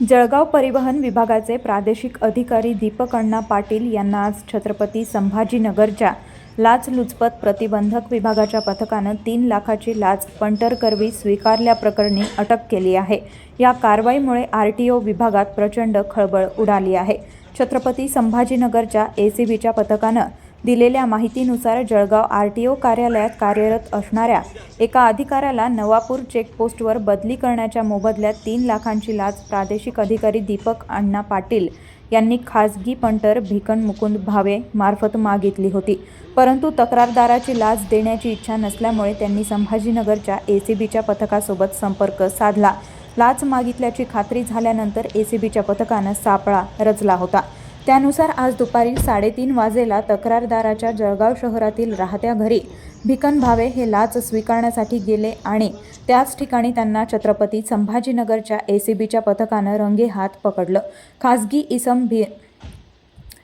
जळगाव परिवहन विभागाचे प्रादेशिक अधिकारी दीपक अण्णा पाटील यांना आज छत्रपती संभाजीनगरच्या लाचलुचपत प्रतिबंधक विभागाच्या पथकानं तीन लाखाची लाच पंटरकरवी स्वीकारल्याप्रकरणी अटक केली आहे. या कारवाईमुळे आर टी ओ विभागात प्रचंड खळबळ उडाली आहे. छत्रपती संभाजीनगरच्या ए सी बीच्या पथकानं दिलेल्या माहितीनुसार जळगाव आर टी ओ कार्यालयात कार्यरत असणाऱ्या एका अधिकाऱ्याला नवापूर चेकपोस्टवर बदली करण्याच्या मोबदल्यात तीन लाखांची लाच प्रादेशिक अधिकारी दीपक अण्णा पाटील यांनी खासगी पंटर भिकन मुकुंद भावे मार्फत मागितली होती. परंतु तक्रारदाराची लाच देण्याची इच्छा नसल्यामुळे त्यांनी संभाजीनगरच्या ए सी बीच्या पथकासोबत संपर्क साधला. लाच मागितल्याची खात्री झाल्यानंतर ए सी बीच्या पथकानं सापळा रचला होता. त्यानुसार आज दुपारी साडेतीन वाजेला तक्रारदाराच्या जळगाव शहरातील राहत्या घरी भिकन भावे हे लाच स्वीकारण्यासाठी गेले आणि त्याच ठिकाणी त्यांना छत्रपती संभाजीनगरच्या ए सी बीच्या पथकानं रंगेहात पकडलं. खासगी इसम भी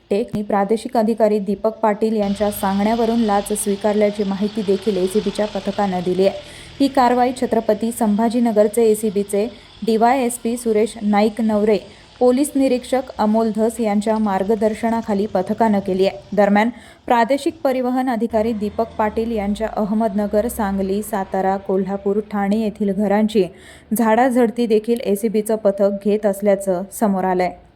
टेकनी प्रादेशिक अधिकारी दीपक पाटील यांच्या सांगण्यावरून लाच स्वीकारल्याची माहिती देखील ए सी बीच्या पथकानं दिली आहे. ही कारवाई छत्रपती संभाजीनगरचे ए सी बीचे D Y S P Suresh Naik Navare police निरीक्षक अमोल धस यांच्या मार्गदर्शनाखाली पथकानं केली आहे. दरम्यान प्रादेशिक परिवहन अधिकारी दीपक पाटील यांच्या अहमदनगर सांगली सातारा कोल्हापूर ठाणे येथील घरांची झाडाझडती देखील एसीबीचं पथक घेत असल्याचं समोर आलं आहे